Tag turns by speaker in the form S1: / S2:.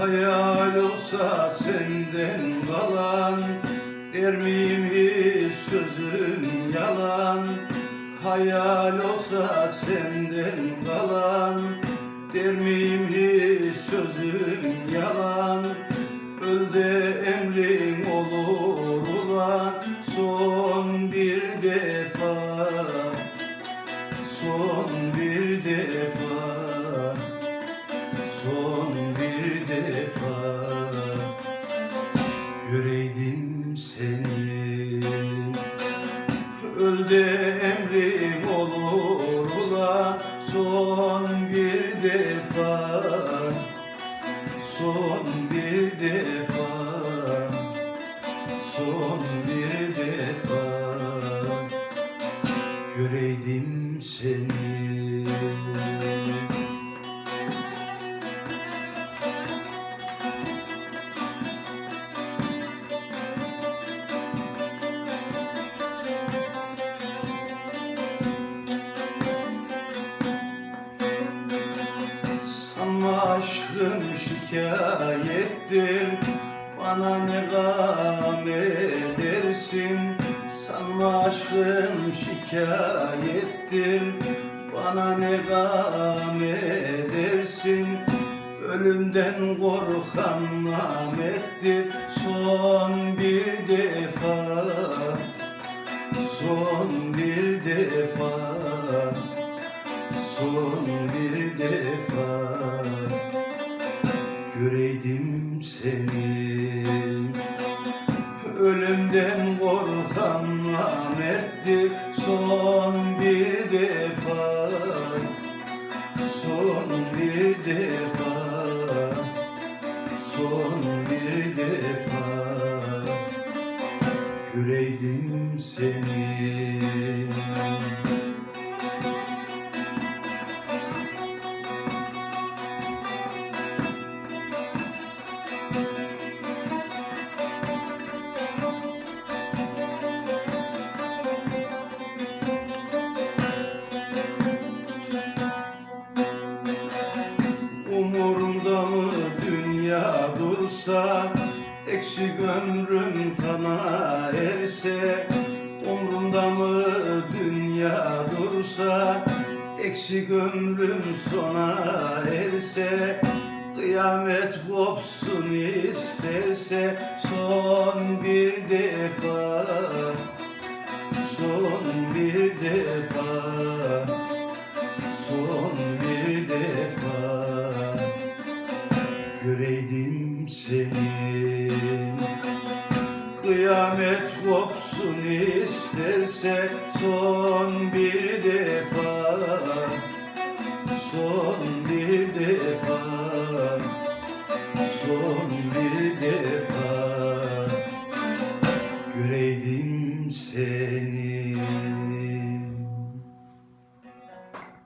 S1: Hayal olsa senden kalan Der miyim hiç sözün yalan? Hayal olsa senden kalan Der miyim hiç sözün yalan? Öl de emrin olur Göreydim seni. Öl de emrim olur ulan Son bir defa. Son bir defa aşkım şikayettir Bana ne gam edersin? Sanma aşkım şikayettir. Bana ne gam edersin? Ölümden korkan Mehmet'tir Son bir defa Son bir defa Son bir defa Göreydim seni Ölümden korkan Ahmet'tir Son bir defa. Son bir defa dursa Eksik ömrüm kana erse Umrumda mı dünya dursa Eksik ömrüm sona erse Kıyamet kopsun isterse Son bir defa Son bir defa kıyamet kopsun isterse son bir defa.